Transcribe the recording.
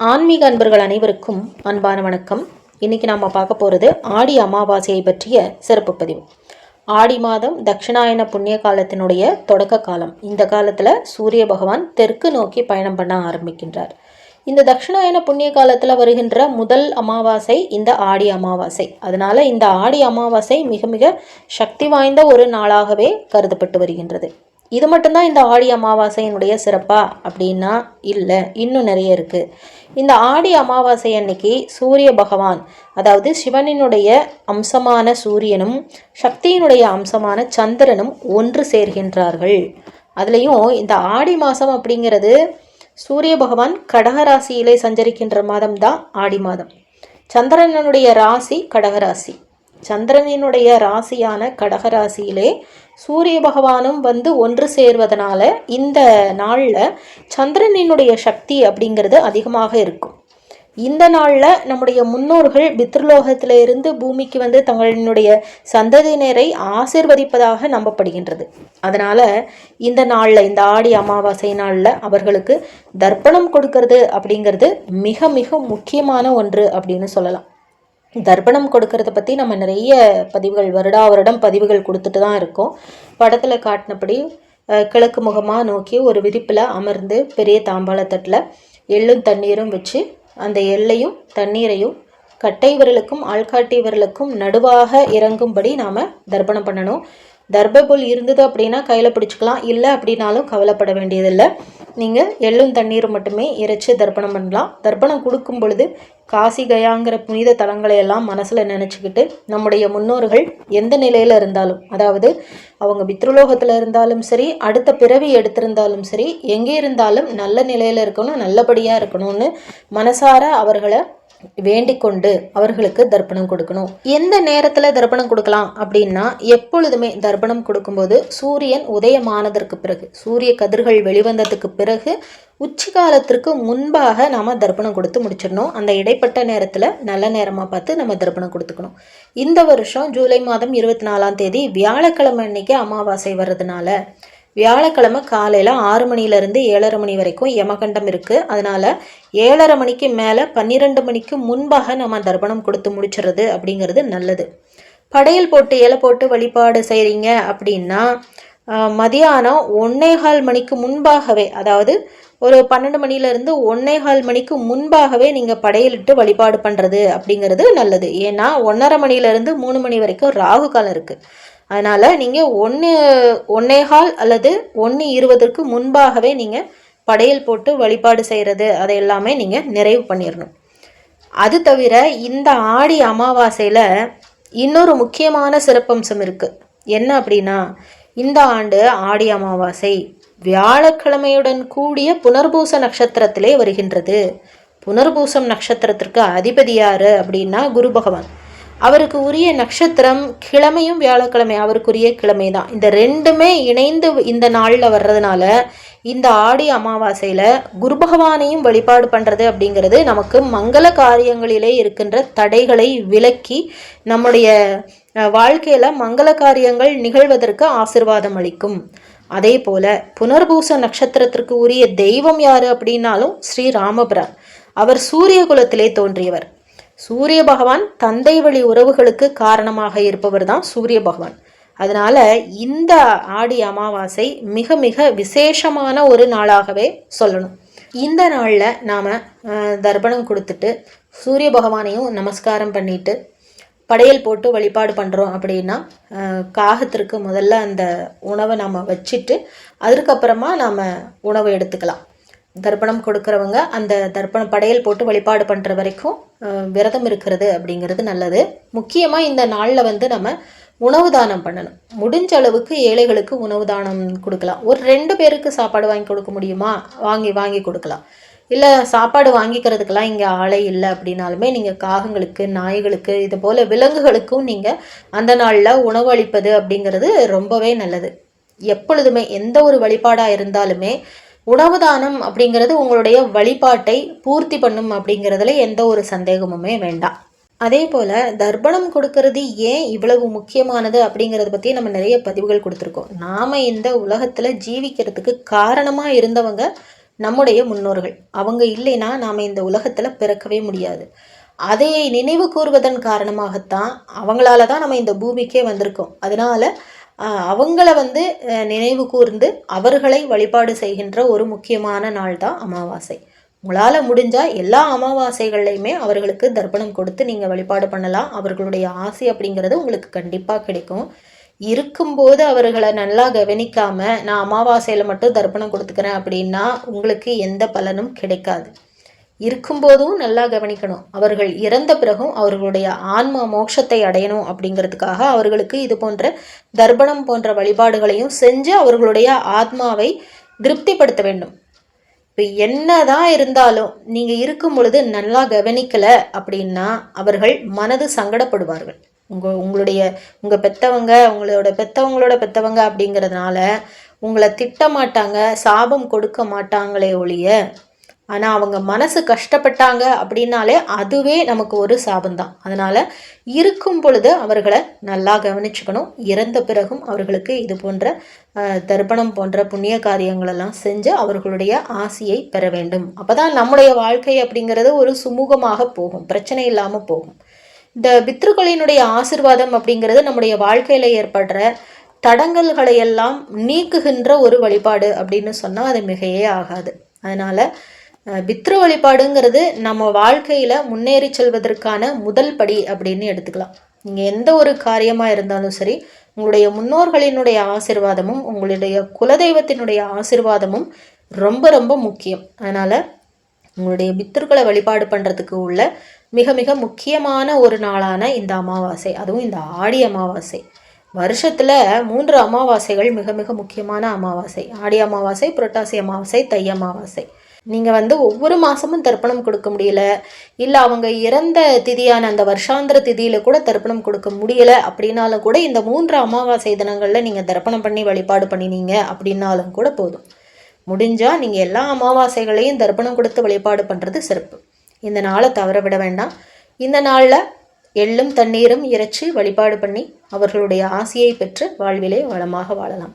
ஆன்மீக அன்பர்கள் அனைவருக்கும் அன்பான வணக்கம். இன்னைக்கு நாம் பார்க்க போகிறது ஆடி அமாவாசையை பற்றிய சிறப்பு பதிவு. ஆடி மாதம் தட்சிணாயன புண்ணிய காலத்தினுடைய தொடக்க காலம். இந்த காலத்தில் சூரிய பகவான் தெற்கு நோக்கி பயணம் பண்ண ஆரம்பிக்கின்றார். இந்த தட்சிணாயன புண்ணிய காலத்தில் வருகின்ற முதல் அமாவாசை இந்த ஆடி அமாவாசை. அதனால் இந்த ஆடி அமாவாசை மிக மிக சக்தி வாய்ந்த ஒரு நாளாகவே கருதப்பட்டு வருகின்றது. இது மட்டும்தான் இந்த ஆடி அமாவாசையினுடைய சிறப்பா? அப்படின்னா இல்லை. இன்னும் நிறைய இருக்கு. இந்த ஆடி அமாவாசை அன்னைக்கு சூரிய பகவான் அதாவது சிவனினுடைய அம்சமான சூரியனும் சக்தியினுடைய அம்சமான சந்திரனும் ஒன்று சேர்கின்றார்கள். அதுலேயும் இந்த ஆடி மாதம் அப்படிங்கிறது சூரிய பகவான் கடகராசியிலே சஞ்சரிக்கின்ற மாதம் தான் ஆடி மாதம். சந்திரனுடைய ராசி கடகராசி. சந்திரனினுடைய ராசியான கடகராசியிலே சூரிய பகவானும் வந்து ஒன்று சேர்வதனால இந்த நாளில் சந்திரனினுடைய சக்தி அப்படிங்கிறது அதிகமாக இருக்கும். இந்த நாளில் நம்முடைய முன்னோர்கள் பித்ருலோகத்தில் இருந்து பூமிக்கு வந்து தங்களினுடைய சந்ததியினரை ஆசிர்வதிப்பதாக நம்பப்படுகின்றது. அதனால் இந்த நாளில் இந்த ஆடி அமாவாசை நாளில் அவர்களுக்கு தர்ப்பணம் கொடுக்கறது அப்படிங்கிறது மிக மிக முக்கியமான ஒன்று அப்படின்னு சொல்லலாம். தர்ப்பணம் கொடுக்கறத பற்றி நம்ம நிறைய பதிவுகள் வருடா வருடம் பதிவுகள் கொடுத்துட்டு தான் இருக்கோம். படத்தில் காட்டினபடி கிழக்கு முகமாக நோக்கி ஒரு விரிப்பில் அமர்ந்து பெரிய தாம்பாளத்தட்டில் எள்ளும் தண்ணீரும் வச்சு அந்த எள்ளையும் தண்ணீரையும் கட்டை விரலுக்கும் ஆள்காட்டி விரலுக்கும் நடுவாக இறங்கும்படி நாம் தர்ப்பணம் பண்ணணும். தர்ப்பபுல் இருந்தது அப்படின்னா கையில் பிடிச்சிக்கலாம். இல்லை அப்படின்னாலும் கவலைப்பட வேண்டியதில்லை. நீங்கள் எள்ளும் தண்ணீரும் மட்டுமே இறைச்சி தர்ப்பணம் பண்ணலாம். தர்ப்பணம் கொடுக்கும் பொழுது காசி கயாங்கிற புனித தலங்களை எல்லாம் மனசில் நினச்சிக்கிட்டு நம்முடைய முன்னோர்கள் எந்த நிலையில் இருந்தாலும் அதாவது அவங்க பித்ருலோகத்தில் இருந்தாலும் சரி அடுத்த பிறவி எடுத்திருந்தாலும் சரி எங்கே இருந்தாலும் நல்ல நிலையில் இருக்கணும் நல்லபடியாக இருக்கணும்னு மனசார அவர்களை வேண்டிக் கொண்டு அவர்களுக்கு தர்ப்பணம் கொடுக்கணும். எந்த நேரத்தில் தர்ப்பணம் கொடுக்கலாம் அப்படின்னா எப்பொழுதுமே தர்ப்பணம் கொடுக்கும்போது சூரியன் உதயமானதற்கு பிறகு சூரிய கதிர்கள் வெளிவந்ததுக்கு பிறகு உச்சிகாலத்திற்கு முன்பாக நாம் தர்ப்பணம் கொடுத்து முடிச்சிடணும். அந்த இடைப்பட்ட நேரத்தில் நல்ல நேரமாக பார்த்து நம்ம தர்ப்பணம் கொடுத்துக்கணும். இந்த வருஷம் ஜூலை மாதம் இருபத்தி நாலாம் தேதி வியாழக்கிழமை அன்னைக்கு அமாவாசை வர்றதுனால வியாழக்கிழமை காலையில் ஆறு மணிலேருந்து ஏழரை மணி வரைக்கும் யமகண்டம் இருக்குது அதனால் ஏழரை மணிக்கு மேலே பன்னிரெண்டு மணிக்கு முன்பாக நம்ம தர்ப்பணம் கொடுத்து முடிச்சிடுறது அப்படிங்கிறது நல்லது. படையல் போட்டு இலை போட்டு வழிபாடு செய்கிறீங்க அப்படின்னா மதியானம் ஒன்னேகால் மணிக்கு முன்பாகவே அதாவது ஒரு பன்னெண்டு மணிலேருந்து ஒன்னேகால் மணிக்கு முன்பாகவே நீங்கள் படையலிட்டு வழிபாடு பண்ணுறது அப்படிங்கிறது நல்லது. ஏன்னா ஒன்றரை மணிலேருந்து மூணு மணி வரைக்கும் ராகு காலம் இருக்குது அதனால் நீங்கள் ஒன்று ஒன்னேகால் அல்லது ஒன்று இருபதற்கு முன்பாகவே நீங்கள் படையல் போட்டு வழிபாடு செய்கிறது அதை எல்லாமே நீங்கள் நிறைவு பண்ணிடணும் அது தவிர இந்த ஆடி அமாவாசையில் இன்னொரு முக்கியமான சிறப்பம்சம் இருக்குது என்ன அப்படின்னா இந்த ஆண்டு ஆடி அமாவாசை வியாழக்கிழமையுடன் கூடிய புனர்பூச நட்சத்திரத்திலே வருகின்றது. புனர்பூசம் நட்சத்திரத்திற்கு அதிபதியார் அப்படின்னா குரு பகவான். அவருக்கு உரிய நட்சத்திரம் கிழமையும் வியாழக்கிழமை அவருக்குரிய கிழமை தான் இந்த ரெண்டுமே இணைந்து இந்த நாளில் வர்றதுனால இந்த ஆடி அமாவாசையில் குரு பகவானையும் வழிபாடு பண்ணுறது அப்படிங்கிறது நமக்கு மங்கள காரியங்களிலே இருக்கின்ற தடைகளை விலக்கி நம்முடைய வாழ்க்கையில் மங்கள காரியங்கள் நிகழ்வதற்கு ஆசிர்வாதம் அளிக்கும். அதே போல புனர்பூச நட்சத்திரத்திற்கு உரிய தெய்வம் யாரு அப்படின்னாலும் ஸ்ரீ ராமபிரான் அவர் சூரிய குலத்திலே தோன்றியவர். சூரிய பகவான் தந்தை வழி உறவுகளுக்கு காரணமாக இருப்பவர் தான் சூரிய பகவான். அதனால இந்த ஆடி அமாவாசை மிக மிக விசேஷமான ஒரு நாளாகவே சொல்லணும். இந்த நாளில் நாம் தர்ப்பணம் கொடுத்துட்டு சூரிய பகவானையும் நமஸ்காரம் பண்ணிட்டு படையல் போட்டு வழிபாடு பண்ணுறோம் அப்படின்னா காகத்திற்கு முதல்ல அந்த உணவை நாம் வச்சுட்டு அதுக்கப்புறமா நாம் உணவை எடுத்துக்கலாம். தர்ப்பணம் கொடுக்குறவங்க அந்த தர்ப்பணம் படையல் போட்டு வழிபாடு பண்ணுற வரைக்கும் விரதம் இருக்கிறது அப்படிங்கிறது நல்லது. முக்கியமாக இந்த நாளில் வந்து நம்ம உணவு தானம் பண்ணணும். முடிஞ்ச அளவுக்கு ஏழைகளுக்கு உணவு தானம் கொடுக்கலாம். ஒரு ரெண்டு பேருக்கு சாப்பாடு வாங்கி கொடுக்க முடியுமா? வாங்கி வாங்கி கொடுக்கலாம். இல்லை சாப்பாடு வாங்கிக்கிறதுக்கெல்லாம் இங்கே ஆளே இல்லை அப்படின்னாலுமே நீங்கள் காகங்களுக்கு நாய்களுக்கு இது போல் விலங்குகளுக்கும் நீங்கள் அந்த நாளில் உணவு அளிப்பது அப்படிங்கிறது ரொம்பவே நல்லது. எப்பொழுதுமே எந்த ஒரு வழிபாடாக இருந்தாலுமே உணவு தானம் அப்படிங்கிறது உங்களுடைய வழிபாட்டை பூர்த்தி பண்ணும் அப்படிங்கிறதுல எந்த ஒரு சந்தேகமுமே வேண்டாம். அதே போல் தர்ப்பணம் கொடுக்கறது ஏன் இவ்வளவு முக்கியமானது அப்படிங்கிறத பற்றி நம்ம நிறைய பதிவுகள் கொடுத்துருக்கோம். நாம் இந்த உலகத்தில் ஜீவிக்கிறதுக்கு காரணமாக இருந்தவங்க நம்முடைய முன்னோர்கள். அவங்க இல்லைன்னா நாம் இந்த உலகத்தில் பிறக்கவே முடியாது. அதை நினைவு கூறுவதன் காரணமாகத்தான் அவங்களால தான் நம்ம இந்த பூமிக்கே வந்திருக்கோம். அதனால அவங்கள வந்து நினைவு கூர்ந்து அவர்களை வழிபாடு செய்கின்ற ஒரு முக்கியமான நாள் தான் அமாவாசை. உங்களால் முடிஞ்சால் எல்லா அமாவாசைகள்லையுமே அவர்களுக்கு தர்ப்பணம் கொடுத்து நீங்கள் வழிபாடு பண்ணலாம். அவர்களுடைய ஆசை அப்படிங்கிறது உங்களுக்கு கண்டிப்பாக கிடைக்கும். இருக்கும்போது அவர்களை நல்லா கவனிக்காமல் நான் அமாவாசையில் மட்டும் தர்ப்பணம் கொடுத்துக்கிறேன் அப்படின்னா உங்களுக்கு எந்த பலனும் கிடைக்காது. இருக்கும்போதும் நல்லா கவனிக்கணும். அவர்கள் இறந்த பிறகும் அவர்களுடைய ஆன்மா மோட்சத்தை அடையணும் அப்படிங்கிறதுக்காக அவர்களுக்கு இது போன்ற தர்ப்பணம் போன்ற வழிபாடுகளையும் செஞ்சு அவர்களுடைய ஆத்மாவை திருப்திப்படுத்த வேண்டும். இப்போ என்னதான் இருந்தாலும் நீங்கள் இருக்கும் பொழுது நல்லா கவனிக்கலை அப்படின்னா அவர்கள் மனது சங்கடப்படுவார்கள். உங்கள் உங்களுடைய உங்கள் பெத்தவங்க உங்களோட பெத்தவங்களோட பெத்தவங்க அப்படிங்கிறதுனால உங்களை திட்ட மாட்டாங்க சாபம் கொடுக்க மாட்டாங்களே ஒழிய ஆனால் அவங்க மனசு கஷ்டப்பட்டாங்க அப்படின்னாலே அதுவே நமக்கு ஒரு சாபந்தான் அதனால் இருக்கும் பொழுது அவர்களை நல்லா கவனிச்சுக்கணும். இறந்த பிறகும் அவர்களுக்கு இது போன்ற தர்ப்பணம் போன்ற புண்ணிய காரியங்களெல்லாம் செஞ்சு அவர்களுடைய ஆசையை பெற வேண்டும். அப்போ தான் நம்முடைய வாழ்க்கை அப்படிங்கிறது ஒரு சுமூகமாக போகும். பிரச்சனை இல்லாமல் போகும். இந்த பித்ருக்களினுடைய ஆசிர்வாதம் அப்படிங்கிறது நம்முடைய வாழ்க்கையில் ஏற்படுற தடங்கல்களை எல்லாம் நீக்குகின்ற ஒரு வழிபாடு அப்படின்னு சொன்னால் அது மிகையே ஆகாது. அதனால் பித்ரு வழிபாடுங்கிறது நம்ம வாழ்க்கையில் முன்னேறி செல்வதற்கான முதல் படி அப்படின்னு எடுத்துக்கலாம். நீங்கள் எந்த ஒரு காரியமாக இருந்தாலும் சரி உங்களுடைய முன்னோர்களினுடைய ஆசிர்வாதமும் உங்களுடைய குலதெய்வத்தினுடைய ஆசிர்வாதமும் ரொம்ப ரொம்ப முக்கியம். அதனால் உங்களுடைய பித்தர்களை வழிபாடு பண்ணுறதுக்கு உள்ள மிக மிக முக்கியமான ஒரு நாளான இந்த அமாவாசை. அதுவும் இந்த ஆடி அமாவாசை. வருஷத்தில் மூன்று அமாவாசைகள் மிக மிக முக்கியமான அமாவாசை. ஆடி அமாவாசை புரட்டாசி அமாவாசை தை அமாவாசை. நீங்கள் வந்து ஒவ்வொரு மாதமும் தர்ப்பணம் கொடுக்க முடியல. இல்லை அவங்க இறந்த திதியான அந்த வருஷாந்திர திதியில் கூட தர்ப்பணம் கொடுக்க முடியலை. அப்படின்னாலும் கூட இந்த மூன்று அமாவாசை தினங்களில் நீங்கள் தர்ப்பணம் பண்ணி வழிபாடு பண்ணினீங்க அப்படின்னாலும் கூட போதும். முடிஞ்சால் நீங்கள் எல்லா அமாவாசைகளையும் தர்ப்பணம் கொடுத்து வழிபாடு பண்ணுறது சிறப்பு. இந்த நாளை தவற விட வேண்டாம். இந்த நாளில் எள்ளும் தண்ணீரும் இறைச்சி வழிபாடு பண்ணி அவர்களுடைய ஆசையை பெற்று வாழ்விலே வளமாக வாழலாம்.